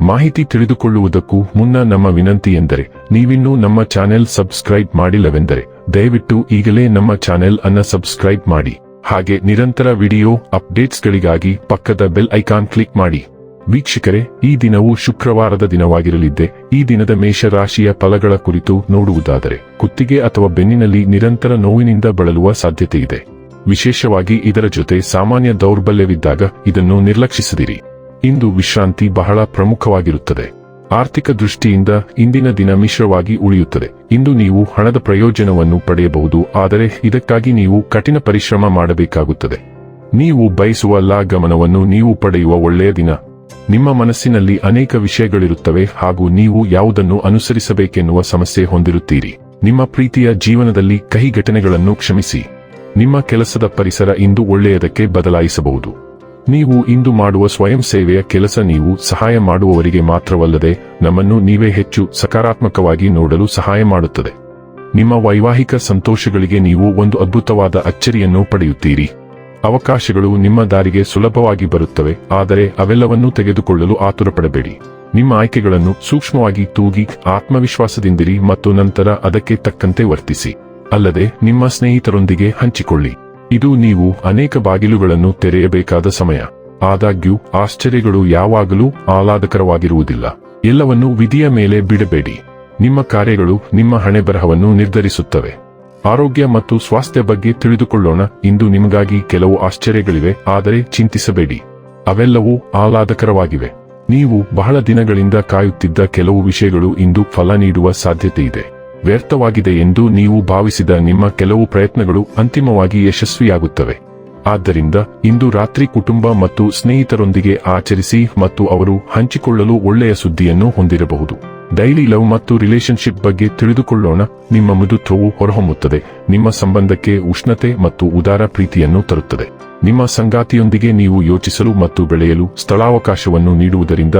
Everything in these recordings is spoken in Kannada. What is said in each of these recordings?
ಮಾಹಿತಿ ತಿಳಿದುಕೊಳ್ಳುವುದಕ್ಕೂ ಮುನ್ನ ನಮ್ಮ ವಿನಂತಿ ಎಂದರೆ, ನೀವಿನ್ನೂ ನಮ್ಮ ಚಾನೆಲ್ ಸಬ್ಸ್ಕ್ರೈಬ್ ಮಾಡಿಲ್ಲವೆಂದರೆ, ದಯವಿಟ್ಟು ಈಗಲೇ ನಮ್ಮ ಚಾನೆಲ್ ಅನ್ನ ಸಬ್ಸ್ಕ್ರೈಬ್ ಮಾಡಿ. ಹಾಗೆ ನಿರಂತರ ವಿಡಿಯೋ ಅಪ್ಡೇಟ್ಸ್ಗಳಿಗಾಗಿ ಪಕ್ಕದ ಬೆಲ್ ಐಕಾನ್ ಕ್ಲಿಕ್ ಮಾಡಿ. ವೀಕ್ಷಕರೇ, ಈ ದಿನವು ಶುಕ್ರವಾರದ ದಿನವಾಗಿರಲಿದ್ದೆ. ಈ ದಿನದ ಮೇಷರಾಶಿಯ ಫಲಗಳ ಕುರಿತು ನೋಡುವುದಾದರೆ, ಕುತ್ತಿಗೆ ಅಥವಾ ಬೆನ್ನಿನಲ್ಲಿ ನಿರಂತರ ನೋವಿನಿಂದ ಬಳಲುವ ಸಾಧ್ಯತೆ ಇದೆ ವಿಶೇಷವಾಗಿ ಇದರ ಜೊತೆ ಸಾಮಾನ್ಯ ದೌರ್ಬಲ್ಯವಿದ್ದಾಗ ಇದನ್ನು ನಿರ್ಲಕ್ಷಿಸದಿರಿ. ಇಂದು ವಿಶ್ರಾಂತಿ ಬಹಳ ಪ್ರಮುಖವಾಗಿರುತ್ತದೆ. ಆರ್ಥಿಕ ದೃಷ್ಟಿಯಿಂದ ಇಂದಿನ ದಿನ ಮಿಶ್ರವಾಗಿ ಉಳಿಯುತ್ತದೆ. ಇಂದು ನೀವು ಹಣದ ಪ್ರಯೋಜನವನ್ನು ಪಡೆಯಬಹುದು, ಆದರೆ ಇದಕ್ಕಾಗಿ ನೀವು ಕಠಿಣ ಪರಿಶ್ರಮ ಮಾಡಬೇಕಾಗುತ್ತದೆ. ನೀವು ಬಯಸುವ ಲಾ ಗಮನವನ್ನು ನೀವು ಪಡೆಯುವ ಒಳ್ಳೆಯ ದಿನ. ನಿಮ್ಮ ಮನಸ್ಸಿನಲ್ಲಿ ಅನೇಕ ವಿಷಯಗಳಿರುತ್ತವೆ ಹಾಗೂ ನೀವು ಯಾವುದನ್ನು ಅನುಸರಿಸಬೇಕೆನ್ನುವ ಸಮಸ್ಯೆ ಹೊಂದಿರುತ್ತೀರಿ. ನಿಮ್ಮ ಪ್ರೀತಿಯ ಜೀವನದಲ್ಲಿ ಕಹಿ ಘಟನೆಗಳನ್ನು ಕ್ಷಮಿಸಿ. ನಿಮ್ಮ ಕೆಲಸದ ಪರಿಸರ ಇಂದು ಒಳ್ಳೆಯದಕ್ಕೆ ಬದಲಾಯಿಸಬಹುದು. ನೀವು ಇಂದು ಮಾಡುವ ಸ್ವಯಂ ಸೇವೆಯ ಕೆಲಸ ನೀವು ಸಹಾಯ ಮಾಡುವವರಿಗೆ ಮಾತ್ರವಲ್ಲದೆ ನಮ್ಮನ್ನು ನೀವೇ ಹೆಚ್ಚು ಸಕಾರಾತ್ಮಕವಾಗಿ ನೋಡಲು ಸಹಾಯ ಮಾಡುತ್ತದೆ. ನಿಮ್ಮ ವೈವಾಹಿಕ ಸಂತೋಷಗಳಿಗೆ ನೀವು ಒಂದು ಅದ್ಭುತವಾದ ಅಚ್ಚರಿಯನ್ನು ಪಡೆಯುತ್ತೀರಿ. ಅವಕಾಶಗಳು ನಿಮ್ಮ ದಾರಿಗೆ ಸುಲಭವಾಗಿ ಬರುತ್ತವೆ, ಆದರೆ ಅವೆಲ್ಲವನ್ನೂ ತೆಗೆದುಕೊಳ್ಳಲು ಆತುರಪಡಬೇಡಿ. ನಿಮ್ಮ ಆಯ್ಕೆಗಳನ್ನು ಸೂಕ್ಷ್ಮವಾಗಿ ತೂಗಿ ಆತ್ಮವಿಶ್ವಾಸದಿಂದಿರಿ ಮತ್ತು ನಂತರ ಅದಕ್ಕೆ ತಕ್ಕಂತೆ ವರ್ತಿಸಿ. ಅಲ್ಲದೆ ನಿಮ್ಮ ಸ್ನೇಹಿತರೊಂದಿಗೆ ಹಂಚಿಕೊಳ್ಳಿ. ಇದು ನೀವು ಅನೇಕ ಬಾಗಿಲುಗಳನ್ನು ತೆರೆಯಬೇಕಾದ ಸಮಯ. ಆದಾಗ್ಯೂ, ಆಶ್ಚರ್ಯಗಳು ಯಾವಾಗಲೂ ಆಹ್ಲಾದಕರವಾಗಿರುವುದಿಲ್ಲ. ಎಲ್ಲವನ್ನೂ ವಿಧಿಯ ಮೇಲೆ ಬಿಡಬೇಡಿ. ನಿಮ್ಮ ಕಾರ್ಯಗಳು ನಿಮ್ಮ ಹಣೆಬರಹವನ್ನು ನಿರ್ಧರಿಸುತ್ತವೆ. ಆರೋಗ್ಯ ಮತ್ತು ಸ್ವಾಸ್ಥ್ಯ ಬಗ್ಗೆ ತಿಳಿದುಕೊಳ್ಳೋಣ. ಇಂದು ನಿಮಗಾಗಿ ಕೆಲವು ಆಶ್ಚರ್ಯಗಳಿವೆ, ಆದರೆ ಚಿಂತಿಸಬೇಡಿ. ಅವೆಲ್ಲವೂ ಆಹ್ಲಾದಕರವಾಗಿವೆ. ನೀವು ಬಹಳ ದಿನಗಳಿಂದ ಕಾಯುತ್ತಿದ್ದ ಕೆಲವು ವಿಷಯಗಳು ಇಂದು ಫಲ ನೀಡುವ ಸಾಧ್ಯತೆ ಇದೆ ವ್ಯರ್ಥವಾಗಿದೆ ಎಂದು ನೀವು ಭಾವಿಸಿದ ನಿಮ್ಮ ಕೆಲವು ಪ್ರಯತ್ನಗಳು ಅಂತಿಮವಾಗಿ ಯಶಸ್ವಿಯಾಗುತ್ತವೆ. ಆದ್ದರಿಂದ ಇಂದು ರಾತ್ರಿ ಕುಟುಂಬ ಮತ್ತು ಸ್ನೇಹಿತರೊಂದಿಗೆ ಆಚರಿಸಿ ಮತ್ತು ಅವರು ಹಂಚಿಕೊಳ್ಳಲು ಒಳ್ಳೆಯ ಸುದ್ದಿಯನ್ನು ಹೊಂದಿರಬಹುದು. ಡೈಲಿ ಲವ್ ಮತ್ತು ರಿಲೇಶನ್ಶಿಪ್ ಬಗ್ಗೆ ತಿಳಿದುಕೊಳ್ಳೋಣ. ನಿಮ್ಮ ಮೃದುತ್ವವು ಹೊರಹೊಮ್ಮುತ್ತದೆ. ನಿಮ್ಮ ಸಂಬಂಧಕ್ಕೆ ಉಷ್ಣತೆ ಮತ್ತು ಉದಾರ ಪ್ರೀತಿಯನ್ನು ತರುತ್ತದೆ. ನಿಮ್ಮ ಸಂಗಾತಿಯೊಂದಿಗೆ ನೀವು ಯೋಚಿಸಲು ಮತ್ತು ಬೆಳೆಯಲು ಸ್ಥಳಾವಕಾಶವನ್ನು ನೀಡುವುದರಿಂದ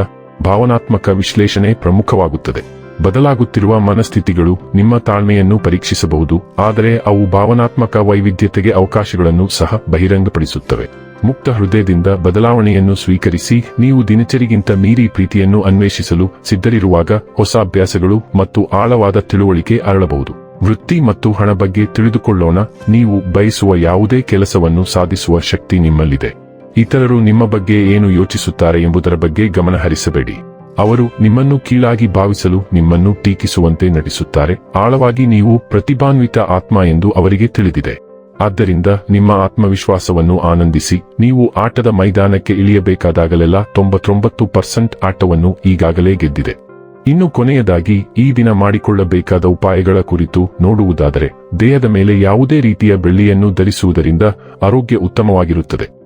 ಭಾವನಾತ್ಮಕ ವಿಶ್ಲೇಷಣೆ ಪ್ರಮುಖವಾಗುತ್ತದೆ. ಬದಲಾಗುತ್ತಿರುವ ಮನಸ್ಥಿತಿಗಳು ನಿಮ್ಮ ತಾಳ್ಮೆಯನ್ನು ಪರೀಕ್ಷಿಸಬಹುದು, ಆದರೆ ಅವು ಭಾವನಾತ್ಮಕ ವೈವಿಧ್ಯತೆಗೆ ಅವಕಾಶಗಳನ್ನು ಸಹ ಬಹಿರಂಗಪಡಿಸುತ್ತವೆ. ಮುಕ್ತ ಹೃದಯದಿಂದ ಬದಲಾವಣೆಯನ್ನು ಸ್ವೀಕರಿಸಿ, ನೀವು ದಿನಚರಿಗಿಂತ ಮೀರಿ ಪ್ರೀತಿಯನ್ನು ಅನ್ವೇಷಿಸಲು ಸಿದ್ಧರಿರುವಾಗ ಹೊಸ ಅಭ್ಯಾಸಗಳು ಮತ್ತು ಆಳವಾದ ತಿಳುವಳಿಕೆ ಅರಳಬಹುದು. ವೃತ್ತಿ ಮತ್ತು ಹಣ ಬಗ್ಗೆ ತಿಳಿದುಕೊಳ್ಳೋಣ, ನೀವು ಬಯಸುವ ಯಾವುದೇ ಕೆಲಸವನ್ನು ಸಾಧಿಸುವ ಶಕ್ತಿ ನಿಮ್ಮಲ್ಲಿದೆ. ಇತರರು ನಿಮ್ಮ ಬಗ್ಗೆ ಏನು ಯೋಚಿಸುತ್ತಾರೆ ಎಂಬುದರ ಬಗ್ಗೆ ಗಮನ ಹರಿಸಬೇಡಿ ಅವರು ನಿಮ್ಮನ್ನು ಕೀಳಾಗಿ ಭಾವಿಸಲು ನಿಮ್ಮನ್ನು ಟೀಕಿಸುವಂತೆ ನಟಿಸುತ್ತಾರೆ ಆಳವಾಗಿ ನೀವು ಪ್ರತಿಭಾನ್ವಿತ ಆತ್ಮ ಎಂದು ಅವರಿಗೆ ತಿಳಿದಿದೆ. ಆದ್ದರಿಂದ ನಿಮ್ಮ ಆತ್ಮವಿಶ್ವಾಸವನ್ನು ಆನಂದಿಸಿ, ನೀವು ಆಟದ ಮೈದಾನಕ್ಕೆ ಇಳಿಯಬೇಕಾದಾಗಲೆಲ್ಲ ತೊಂಬತ್ತೊಂಬತ್ತು ಪರ್ಸೆಂಟ್ ಆಟವನ್ನು ಈಗಾಗಲೇ ಗೆದ್ದಿದೆ. ಇನ್ನು ಕೊನೆಯದಾಗಿ, ಈ ದಿನ ಮಾಡಿಕೊಳ್ಳಬೇಕಾದ ಉಪಾಯಗಳ ಕುರಿತು ನೋಡುವುದಾದರೆ, ದೇಹದ ಮೇಲೆ ಯಾವುದೇ ರೀತಿಯ ಬೆಳ್ಳಿಯನ್ನು ಧರಿಸುವುದರಿಂದ ಆರೋಗ್ಯ ಉತ್ತಮವಾಗಿರುತ್ತದೆ.